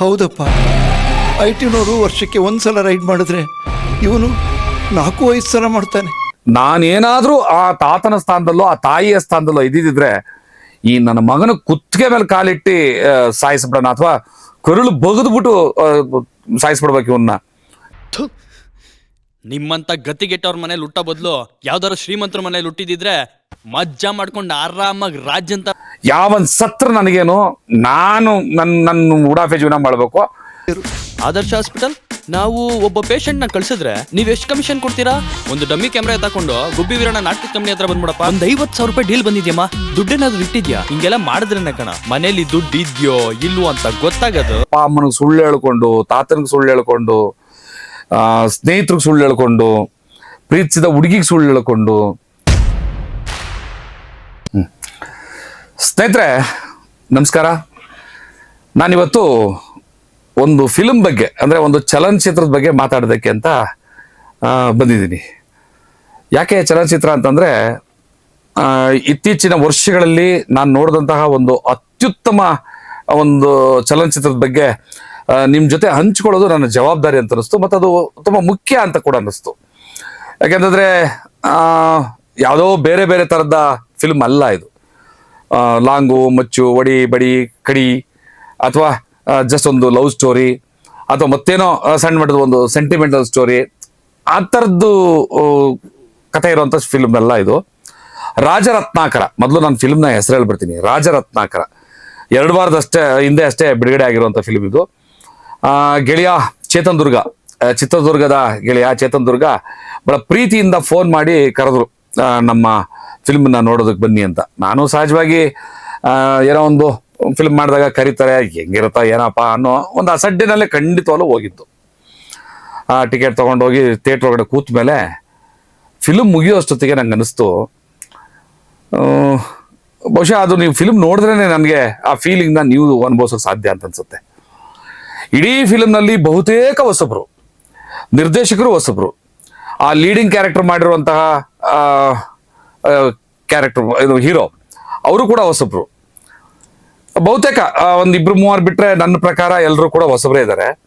ಹೌದಪ್ಪ. ಐ ಟಿನವರು ವರ್ಷಕ್ಕೆ ಒಂದ್ಸಲ ರೈಡ್ ಮಾಡಿದ್ರೆ ಇವನು ನಾಲ್ಕು ಐದು ಸಲ ಮಾಡ್ತಾನೆ. ನಾನೇನಾದ್ರೂ ಆ ತಾತನ ಸ್ಥಾನದಲ್ಲೋ ಆ ತಾಯಿಯ ಸ್ಥಾನದಲ್ಲೋ ಇದ್ದಿದ್ರೆ ಈ ನನ್ನ ಮಗನ ಕುತ್ತಿಗೆ ಮೇಲೆ ಕಾಲಿಟ್ಟು ಸಾಯಿಸ್ಬಿಡೋಣ ಅಥವಾ ಕರುಳು ಬಗದ್ಬಿಟ್ಟು ಸಾಯಿಸ್ಬಿಡ್ಬೇಕು ಇವನ್ನ. ನಿಮ್ಮಂತ ಗತಿಗೆಟ್ಟವ್ರ ಮನೇಲಿ ಹುಟ್ಟೋ ಬದಲು ಯಾವ್ದಾರು ಶ್ರೀಮಂತರ ಮನೇಲಿ ಹುಟ್ಟಿದಿದ್ರೆ ಮಜ್ಜಾ ಮಾಡ್ಕೊಂಡು ಆರಾಮಾಗಿ ರಾಜ್ಯ ಅಂತ ಯಾವನ್ ಸತ್ರ ನನಗೇನು ನಾನು ನನ್ನ ನನ್ನ ಉಡಾಫೆ ಜೀವನ ಮಾಡಬೇಕು. ಆದರ್ಶ ಹಾಸ್ಪಿಟಲ್ ನಾವು ಒಬ್ಬ ಪೇಷಂಟ್ನ ಕಳ್ಸಿದ್ರೆ ನೀವ್ ಎಷ್ಟು ಕಮಿಷನ್ ಕೊಡ್ತೀರಾ? ಒಂದು ಡಮ್ಮಿ ಕ್ಯಾಮ್ರಾ ತಕೊಂಡು ಗುಬ್ಬಿ ವೀರಣ್ಣ ನಾಟಕ ಕಂಪ್ನಿ ಹತ್ರ ಬಂದ್ಬಿಡಪ್ಪ. ಒಂದ್ ಐವತ್ ಸಾವಿರ ರೂಪಾಯಿ ಡೀಲ್ ಬಂದಿದ್ಯಮ್ಮ. ದುಡ್ಡೇನಾದ್ರು ಇಟ್ಟಿದ್ಯಾ? ಹಿಂಗೆಲ್ಲ ಮಾಡಿದ್ರೇನೆ ಕಣ. ಮನೇಲಿ ದುಡ್ಡು ಇದ್ಯೋ ಇಲ್ವೋ ಅಂತ ಗೊತ್ತಾಗದು. ಅಪ್ಪ ಅಮ್ಮನಿಗೆ ಸುಳ್ಳು ಹೇಳ್ಕೊಂಡು ತಾತನಿಗೆ ಸುಳ್ಳು ಹೇಳ್ಕೊಂಡು ಸ್ನೇಹಿತರಿಗೆ ಸುಳ್ಳು ಹೇಳ್ಕೊಂಡು, ಪ್ರೀತಿಸಿದ ಹುಡುಗಿಗೆ ಸುಳ್ಳು ಹೇಳ್ಕೊಂಡು. ಸ್ನೇಹಿತರೆ, ನಮಸ್ಕಾರ. ನಾನಿವತ್ತು ಒಂದು ಫಿಲ್ಮ್ ಬಗ್ಗೆ, ಅಂದರೆ ಒಂದು ಚಲನಚಿತ್ರದ ಬಗ್ಗೆ ಮಾತಾಡೋದಕ್ಕೆ ಅಂತ ಬಂದಿದ್ದೀನಿ. ಯಾಕೆ ಚಲನಚಿತ್ರ ಅಂತಂದರೆ ಇತ್ತೀಚಿನ ವರ್ಷಗಳಲ್ಲಿ ನಾನು ನೋಡಿದಂತಹ ಒಂದು ಅತ್ಯುತ್ತಮ ಒಂದು ಚಲನಚಿತ್ರದ ಬಗ್ಗೆ ನಿಮ್ಮ ಜೊತೆ ಹಂಚ್ಕೊಳ್ಳೋದು ನನ್ನ ಜವಾಬ್ದಾರಿ ಅಂತ ಅನಿಸ್ತು ಮತ್ತು ಅದು ತುಂಬ ಮುಖ್ಯ ಅಂತ ಕೂಡ ಅನ್ನಿಸ್ತು. ಯಾಕೆಂತಂದರೆ ಯಾವುದೋ ಬೇರೆ ಬೇರೆ ಥರದ ಫಿಲ್ಮ್ ಅಲ್ಲ ಇದು. ಲಾಂಗು, ಮಚ್ಚು, ಒಡಿ, ಬಡಿ, ಕಡಿ, ಅಥವಾ ಜಸ್ಟ್ ಒಂದು ಲವ್ ಸ್ಟೋರಿ ಅಥವಾ ಮತ್ತೇನೋ ಸಣ್ಣ ಮಟ್ಟದ ಒಂದು ಸೆಂಟಿಮೆಂಟಲ್ ಸ್ಟೋರಿ ಆ ಥರದ್ದು ಕಥೆ ಇರುವಂಥ ಫಿಲ್ಮ್ ಅಲ್ಲ ಇದು. ರಾಜರತ್ನಾಕರ, ಮೊದಲು ನಾನು ಫಿಲ್ಮ್ನ ಹೆಸರು ಹೇಳ್ಬಿಡ್ತೀನಿ. ರಾಜರತ್ನಾಕರ. ಎರಡು ವಾರದಷ್ಟೇ, ಹಿಂದೆ ಅಷ್ಟೇ ಬಿಡುಗಡೆ ಆಗಿರುವಂಥ ಫಿಲ್ಮ್ ಇದು. ಗೆಳೆಯ ಚೇತನ್ ದುರ್ಗ ಚಿತ್ರದುರ್ಗದ ಗೆಳೆಯ ಚೇತನ್ ದುರ್ಗ ಬಹಳ ಪ್ರೀತಿಯಿಂದ ಫೋನ್ ಮಾಡಿ ಕರೆದ್ರು ನಮ್ಮ ಫಿಲ್ಮ್ನ ನೋಡೋದಕ್ಕೆ ಬನ್ನಿ ಅಂತ. ನಾನು ಸಹಜವಾಗಿ ಏನೋ ಒಂದು ಫಿಲ್ಮ್ ಮಾಡಿದಾಗ ಕರೀತಾರೆ, ಹೆಂಗಿರುತ್ತ, ಏನಪ್ಪ ಅನ್ನೋ ಒಂದು ಅಸಡ್ಡಿನಲ್ಲೇ ಖಂಡಿತವಾಗ್ಲೂ ಹೋಗಿತ್ತು ಆ ಟಿಕೆಟ್ ತೊಗೊಂಡೋಗಿ ಥಿಯೇಟ್ರ್ ಒಳಗಡೆ ಕೂತ ಮೇಲೆ ಫಿಲ್ಮ್ ಮುಗಿಯೋಷ್ಟೊತ್ತಿಗೆ ನಂಗೆ ಅನಿಸ್ತು ಬಹುಶಃ ಅದು ನೀವು ಫಿಲ್ಮ್ ನೋಡಿದ್ರೇ ನನಗೆ ಆ ಫೀಲಿಂಗ್ನ ನೀವು ಅನುಭವಿಸೋಕೆ ಸಾಧ್ಯ ಅಂತ ಅನ್ಸುತ್ತೆ. ಇಡೀ ಫಿಲ್ಮ್ನಲ್ಲಿ ಬಹುತೇಕ ಹೊಸಬ್ರು, ನಿರ್ದೇಶಕರು ಹೊಸಬ್ರು. ಆ ಲೀಡಿಂಗ್ ಕ್ಯಾರೆಕ್ಟರ್ ಮಾಡಿರುವಂತಹ ಕ್ಯಾರೆಕ್ಟರ್ ಇದು ಹೀರೋ ಅವರು ಕೂಡ ಹೊಸಬ್ರು. ಬಹುತೇಕ ಒಂದು ಇಬ್ರು ಮೂವರು ಬಿಟ್ರೆ ನನ್ನ ಪ್ರಕಾರ ಎಲ್ಲರೂ ಕೂಡ ಹೊಸಬರೇ ಇದ್ದಾರೆ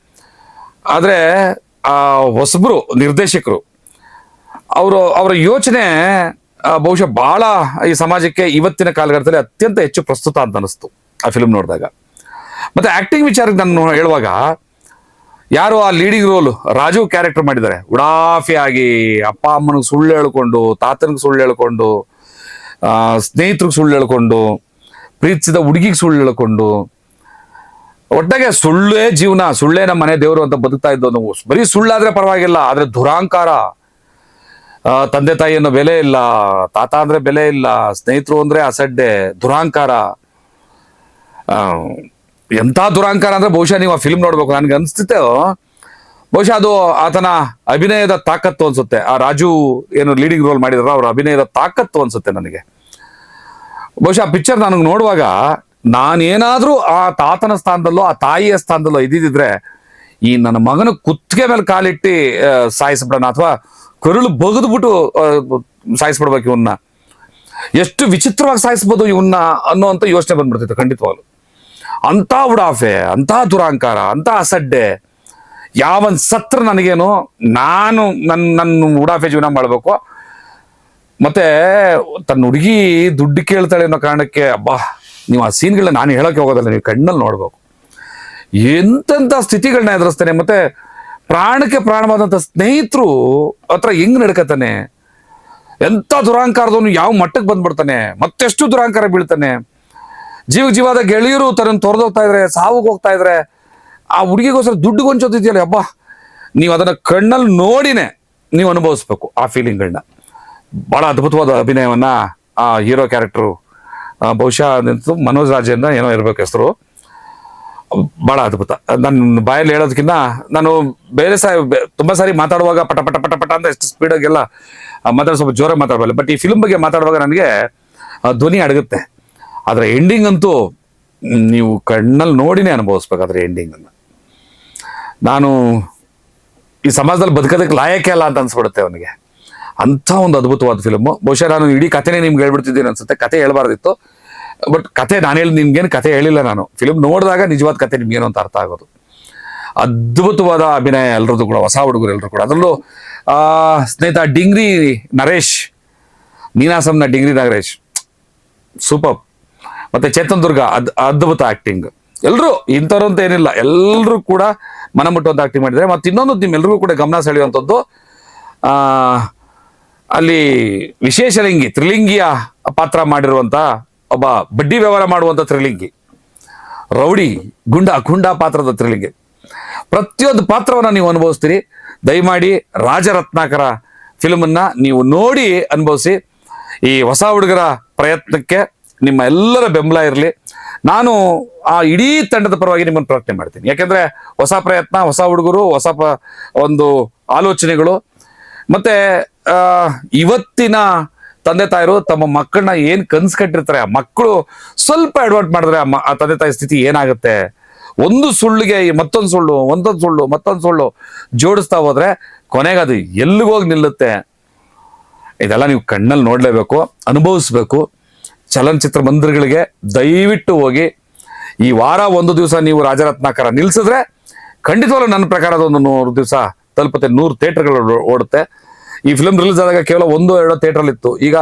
ಆದರೆ, ಆ, ಹೊಸಬ್ರು, ನಿರ್ದೇಶಕರು, ಅವರು, ಅವರ ಯೋಚನೆ ಬಹುಶಃ ಭಾಳ ಈ ಸಮಾಜಕ್ಕೆ ಇವತ್ತಿನ ಕಾಲಘಟ್ಟದಲ್ಲಿ ಅತ್ಯಂತ ಹೆಚ್ಚು ಪ್ರಸ್ತುತ ಅಂತ ಅನಿಸ್ತು ಆ ಫಿಲ್ಮ್ ನೋಡಿದಾಗ. ಮತ್ತೆ ಆಕ್ಟಿಂಗ್ ವಿಚಾರಕ್ಕೆ ನಾನು ಹೇಳುವಾಗ ಯಾರು ಆ ಲೀಡಿಂಗ್ ರೋಲ್ ರಾಜು ಕ್ಯಾರೆಕ್ಟರ್ ಮಾಡಿದ್ದಾರೆ. ಉಡಾಫಿ ಆಗಿ ಅಪ್ಪ ಅಮ್ಮನಿಗೆ ಸುಳ್ಳು ಹೇಳ್ಕೊಂಡು, ತಾತನಿಗೆ ಸುಳ್ಳು ಹೇಳ್ಕೊಂಡು ಸ್ನೇಹಿತರಿಗೆ ಸುಳ್ಳು ಹೇಳ್ಕೊಂಡು, ಪ್ರೀತಿಸಿದ ಹುಡುಗಿಗೆ ಸುಳ್ಳು ಹೇಳ್ಕೊಂಡು, ಒಟ್ಟಾಗೆ ಸುಳ್ಳೇ ಜೀವನ, ಸುಳ್ಳೇ ನಮ್ಮ ಮನೆ ದೇವರು ಅಂತ ಬದುಕ್ತಾ ಇದ್ದೋ ನಾವು. ಬರೀ ಸುಳ್ಳಾದ್ರೆ ಪರವಾಗಿಲ್ಲ, ಆದ್ರೆ ದುರಾಂಕಾರ. ತಂದೆ ತಾಯಿ ಬೆಲೆ ಇಲ್ಲ, ತಾತ ಅಂದ್ರೆ ಬೆಲೆ ಇಲ್ಲ, ಸ್ನೇಹಿತರು ಅಂದ್ರೆ ಅಸಡ್ಡೆ, ದುರಾಂಕಾರ. ಎಂಥ ದುರಾಂಕಾರ ಅಂದ್ರೆ ಬಹುಶಃ ನೀವು ಆ ಫಿಲ್ಮ್ ನೋಡ್ಬೇಕು. ನನ್ಗೆ ಅನ್ಸ್ತಿತ್ತು, ಬಹುಶಃ ಅದು ಆತನ ಅಭಿನಯದ ತಾಕತ್ತು ಅನ್ಸುತ್ತೆ. ಆ ರಾಜು ಏನು ಲೀಡಿಂಗ್ ರೋಲ್ ಮಾಡಿದಾರೋ ಅವ್ರ ಅಭಿನಯದ ತಾಕತ್ತು ಅನ್ಸುತ್ತೆ ನನಗೆ. ಬಹುಶಃ ಆ ಪಿಕ್ಚರ್ ನನಗೆ ನೋಡುವಾಗ ನಾನೇನಾದ್ರೂ ಆ ತಾತನ ಸ್ಥಾನದಲ್ಲೋ, ಆ ತಾಯಿಯ ಸ್ಥಾನದಲ್ಲೋ ಇದ್ದಿದ್ರೆ ಈ ನನ್ನ ಮಗನ ಕುತ್ತಿಗೆ ಮೇಲೆ ಕಾಲಿಟ್ಟು ಸಾಯಿಸ್ಬಿಡೋಣ ಅಥವಾ ಕರುಳು ಬಗದ್ಬಿಟ್ಟು ಸಾಯಿಸ್ಬಿಡ್ಬೇಕು ಇವನ್ನ ಎಷ್ಟು ವಿಚಿತ್ರವಾಗಿ ಸಾಯಿಸ್ಬೋದು ಇವನ್ನ ಅನ್ನೋಂಥ ಯೋಚನೆ ಬಂದ್ಬಿಡ್ತಿತ್ತು ಖಂಡಿತವಾಗ್ಲು. ಅಂತ ಉಡಾಫೆ ಅಂತ ದುರಾಂಕಾರ ಅಂತ ಅಸಡ್ಡೆ, ಯಾವನ್ ಸತ್ರ ನನಗೇನು, ನಾನು ನನ್ನ ನನ್ನ ಉಡಾಫೆ ಜೀವನ ಮಾಡಬೇಕು. ಮತ್ತೆ ತನ್ನ ಹುಡುಗಿ ದುಡ್ಡು ಕೇಳ್ತಾಳೆ ಅನ್ನೋ ಕಾರಣಕ್ಕೆ, ಅಬ್ಬಾ, ನೀವು ಆ ಸೀನ್ಗಳನ್ನ ನಾನು ಹೇಳೋಕೆ ಹೋಗೋದಲ್ಲ, ನೀವು ಕಣ್ಣಲ್ಲಿ ನೋಡ್ಬೇಕು. ಎಂತೆಂಥ ಸ್ಥಿತಿಗಳನ್ನ ಎದುರಿಸ್ತಾನೆ, ಮತ್ತೆ ಪ್ರಾಣಕ್ಕೆ ಪ್ರಾಣವಾದಂಥ ಸ್ನೇಹಿತರು ಹತ್ರ ಹೆಂಗ್ ನಡ್ಕತಾನೆ? ಎಂಥ ದುರಾಂಕಾರದವನು ಯಾವ ಮಟ್ಟಕ್ಕೆ ಬಂದ್ಬಿಡ್ತಾನೆ? ಮತ್ತೆಷ್ಟು ದುರಾಂಕಾರ ಬೀಳ್ತಾನೆ? ಜೀವ ಜೀವಾದ ಗೆಳೆಯರು ತರನ್ ತೊರೆದೋಗ್ತಾ ಇದ್ರೆ ಸಾವು ಹೋಗ್ತಾ ಇದ್ರೆ, ಆ ಹುಡುಗಿಗೋಸ್ಕರ ದುಡ್ಡು ಗೊಂಚೋತಿದ್ಯಲ್ಲ ಅಬ್ಬಾ ನೀವು ಅದನ್ನ ಕಣ್ಣಲ್ಲಿ ನೋಡಿನೇ ನೀವು ಅನುಭವಿಸ್ಬೇಕು ಆ ಫೀಲಿಂಗ್ಗಳನ್ನ ಬಹಳ ಅದ್ಭುತವಾದ ಅಭಿನಯವನ್ನ ಆ ಹೀರೋ ಕ್ಯಾರೆಕ್ಟರು ಬಹುಶಃ ಮನೋಜ್ ರಾಜೇಂದ್ರ ಏನೋ ಇರ್ಬೇಕು ಹೆಸರು. ಬಹಳ ಅದ್ಭುತ. ನನ್ನ ಬಾಯಲ್ಲಿ ಹೇಳೋದಕ್ಕಿಂತ ನಾನು ಬೇರೆ ಬೆ- ತುಂಬಾ ಸಾರಿ ಮಾತಾಡುವಾಗ ಪಟ ಪಟ ಪಟ ಪಟ ಅಂತ ಎಷ್ಟು ಸ್ಪೀಡಾಗೆಲ್ಲ ಮಾತಾಡೋ ಸ್ವಲ್ಪ ಜೋರಾಗಿ ಮಾತಾಡಬಲ್ಲ. ಬಟ್ ಈ ಫಿಲ್ಮ್ ಬಗ್ಗೆ ಮಾತಾಡುವಾಗ ನನಗೆ ಧ್ವನಿ ಅಡಗುತ್ತೆ. ಅದರ ಎಂಡಿಂಗ್ ಅಂತೂ ನೀವು ಕಣ್ಣಲ್ಲಿ ನೋಡಿನೇ ಅನುಭವಿಸ್ಬೇಕು ಅದರ ಎಂಡಿಂಗ್ ಅನ್ನ. ನಾನು ಈ ಸಮಾಜದಲ್ಲಿ ಬದುಕೋದಕ್ಕೆ ಲಾಯಕ್ಕೆ ಅಲ್ಲ ಅಂತ ಅನ್ಸ್ಬಿಡುತ್ತೆ ಅವನಿಗೆ. ಅಂಥ ಒಂದು ಅದ್ಭುತವಾದ ಫಿಲ್ಮು ಬಹುಶಃ ನಾನು ಇಡೀ ಕಥೆನೇ ನಿಮ್ಗೆ ಹೇಳ್ಬಿಡ್ತಿದ್ದೀನಿ ಅನ್ಸುತ್ತೆ. ಕತೆ ಹೇಳ್ಬಾರ್ದಿತ್ತು. ಬಟ್ ಕತೆ ನಾನು ಹೇಳಿ ನಿಮ್ಗೇನು ಕತೆ ಹೇಳಿಲ್ಲ ನಾನು. ಫಿಲ್ಮ್ ನೋಡಿದಾಗ ನಿಜವಾದ ಕತೆ ನಿಮ್ಗೇನು ಅಂತ ಅರ್ಥ ಆಗೋದು. ಅದ್ಭುತವಾದ ಅಭಿನಯ ಎಲ್ಲರದ್ದು ಕೂಡ, ಹೊಸ ಹುಡುಗರು ಎಲ್ಲರೂ ಕೂಡ. ಅದರಲ್ಲೂ ಸ್ನೇಹಿತ ಡಿಂಗ್ರಿ ನರೇಶ್ ನೀನಾಸಂನ ಡಿಂಗ್ರಿ ನಾಗರೇಶ್. ಸೂಪರ್. ಮತ್ತೆ ಚೇತನ್ ದುರ್ಗ, ಅದ್, ಅದ್ಭುತ ಆಕ್ಟಿಂಗ್ ಎಲ್ಲರೂ ಇಂಥವ್ರು ಅಂತ ಏನಿಲ್ಲ ಎಲ್ಲರೂ ಕೂಡ ಮನ ಮುಟ್ಟುವಂತ ಆಕ್ಟಿಂಗ್ ಮಾಡಿದ್ದಾರೆ. ಮತ್ತೆ ಇನ್ನೊಂದು ನಿಮ್ಮೆಲ್ಲರಿಗೂ ಕೂಡ ಗಮನ ಸೆಳೆಯುವಂಥದ್ದು ಅಲ್ಲಿ ವಿಶೇಷಲಿಂಗಿ ತ್ರಿಲಿಂಗಿಯ ಪಾತ್ರ ಮಾಡಿರುವಂತ ಒಬ್ಬ ಬಡ್ಡಿ ವ್ಯವಹಾರ ಮಾಡುವಂತ ತ್ರಿಲಿಂಗಿ. ರೌಡಿ, ಗುಂಡ ಗುಂಡ ಪಾತ್ರದ ತ್ರಿಲಿಂಗಿ. ಪ್ರತಿಯೊಂದು ಪಾತ್ರವನ್ನ ನೀವು ಅನುಭವಿಸ್ತೀರಿ. ದಯಮಾಡಿ ರಾಜರತ್ನಾಕರ ಫಿಲ್ಮನ್ನ ನೀವು ನೋಡಿ ಅನುಭವಿಸಿ. ಈ ಹೊಸ ಹುಡುಗರ ಪ್ರಯತ್ನಕ್ಕೆ ನಿಮ್ಮ ಎಲ್ಲರ ಬೆಂಬಲ ಇರಲಿ. ನಾನು ಆ ಇಡೀ ತಂಡದ ಪರವಾಗಿ ನಿಮ್ಮನ್ನು ಪ್ರಾರ್ಥನೆ ಮಾಡ್ತೀನಿ. ಯಾಕೆಂದರೆ ಹೊಸ ಪ್ರಯತ್ನ, ಹೊಸ ಹುಡುಗರು, ಹೊಸ ಪ ಒಂದು ಆಲೋಚನೆಗಳು. ಮತ್ತೆ ಇವತ್ತಿನ ತಂದೆ ತಾಯಿರು ತಮ್ಮ ಮಕ್ಕಳನ್ನ ಏನು ಕನ್ಸ್ ಕಟ್ಟಿರ್ತಾರೆ, ಆ ಮಕ್ಕಳು ಸ್ವಲ್ಪ ಅಡ್ವಾಂಟ್ ಮಾಡಿದ್ರೆ ಆ ತಂದೆ ತಾಯಿ ಸ್ಥಿತಿ ಏನಾಗುತ್ತೆ? ಒಂದು ಸುಳ್ಳಿಗೆ ಮತ್ತೊಂದು ಸುಳ್ಳು, ಒಂದೊಂದು ಸುಳ್ಳು, ಮತ್ತೊಂದು ಸುಳ್ಳು ಜೋಡಿಸ್ತಾ ಹೋದ್ರೆ ಕೊನೆಗೆ ಅದು ಎಲ್ಲಿಗೋಗಿ ನಿಲ್ಲುತ್ತೆ? ಇದೆಲ್ಲ ನೀವು ಕಣ್ಣಲ್ಲಿ ನೋಡಲೇಬೇಕು, ಅನುಭವಿಸ್ಬೇಕು. ಚಲನಚಿತ್ರ ಮಂದಿರಗಳಿಗೆ ದಯವಿಟ್ಟು ಹೋಗಿ ಈ ವಾರ ಒಂದು ದಿವಸ ನೀವು ರಾಜರತ್ನಾಕರ ನಿಲ್ಲಿಸಿದ್ರೆ ಖಂಡಿತವಾಗ್ಲೂ ನನ್ನ ಪ್ರಕಾರ ಅದೊಂದು ನೂರು ದಿವಸ ತಲುಪುತ್ತೆ. ನೂರು ಥಿಯೇಟರ್ಗಳು ಓಡುತ್ತೆ. ಈ ಫಿಲ್ಮ್ ರಿಲೀಸ್ ಆದಾಗ ಕೇವಲ ಒಂದು, ಎರಡು ಥಿಯೇಟರ್ ಇತ್ತು. ಈಗ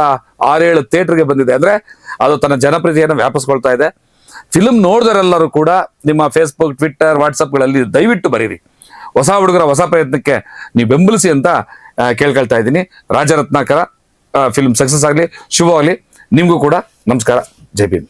ಆರೇಳು ಥಿಯೇಟರ್ಗೆ ಬಂದಿದೆ. ಅಂದ್ರೆ ಅದು ತನ್ನ ಜನಪ್ರಿಯತೆಯನ್ನು ವ್ಯಾಪಿಸ್ಕೊಳ್ತಾ ಇದೆ. ಫಿಲ್ಮ್ ನೋಡಿದರೆಲ್ಲರೂ ಕೂಡ ನಿಮ್ಮ ಫೇಸ್ಬುಕ್ ಟ್ವಿಟ್ಟರ್ ವಾಟ್ಸಪ್ಗಳಲ್ಲಿ ದಯವಿಟ್ಟು ಬರೀರಿ. ಹೊಸ ಹುಡುಗರ ಹೊಸ ಪ್ರಯತ್ನಕ್ಕೆ ನೀವು ಬೆಂಬಲಿಸಿ ಅಂತ ಕೇಳ್ಕೊಳ್ತಾ ಇದ್ದೀನಿ. ರಾಜರತ್ನಾಕರ ಫಿಲ್ಮ್ ಸಕ್ಸಸ್ ಆಗಲಿ ಶುಭ ಆಗಲಿ ನಿಮಗೂ ಕೂಡ ನಮಸ್ಕಾರ. ಜೈ ಭೀಮ್.